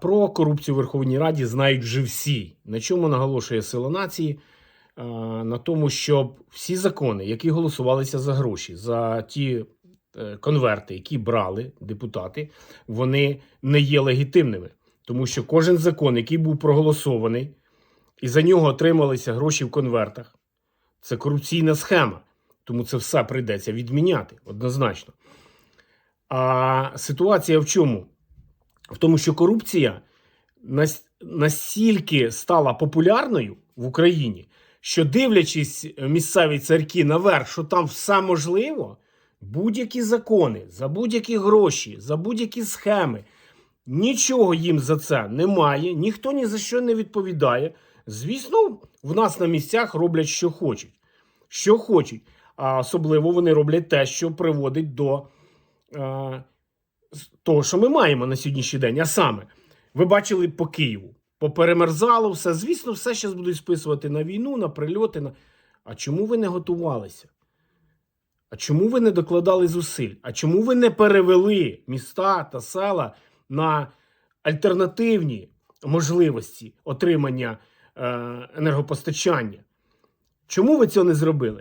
Про корупцію в Верховній Раді знають вже всі. На чому наголошує сила нації? На тому, щоб всі закони, які голосувалися за гроші, за ті е, конверти, які брали депутати, вони не є легітимними. Тому що кожен закон, який був проголосований, і за нього отрималися гроші в конвертах, це корупційна схема. Тому це все прийдеться відміняти однозначно. А ситуація в чому? В тому, що корупція настільки стала популярною в Україні, що дивлячись місцеві церкви наверх, що там все можливо, будь-які закони, за будь-які гроші, за будь-які схеми, нічого їм за це немає, ніхто ні за що не відповідає. Звісно, в нас на місцях роблять, що хочуть. Що хочуть. А особливо вони роблять те, що приводить до е, того, що ми маємо на сьогоднішній день. А саме, ви бачили по Києву. Поперемерзало все. Звісно, все зараз будуть списувати на війну, на прильоти. На... А чому ви не готувалися? А чому ви не докладали зусиль? А чому ви не перевели міста та села на альтернативні можливості отримання е, енергопостачання? Чому ви цього не зробили?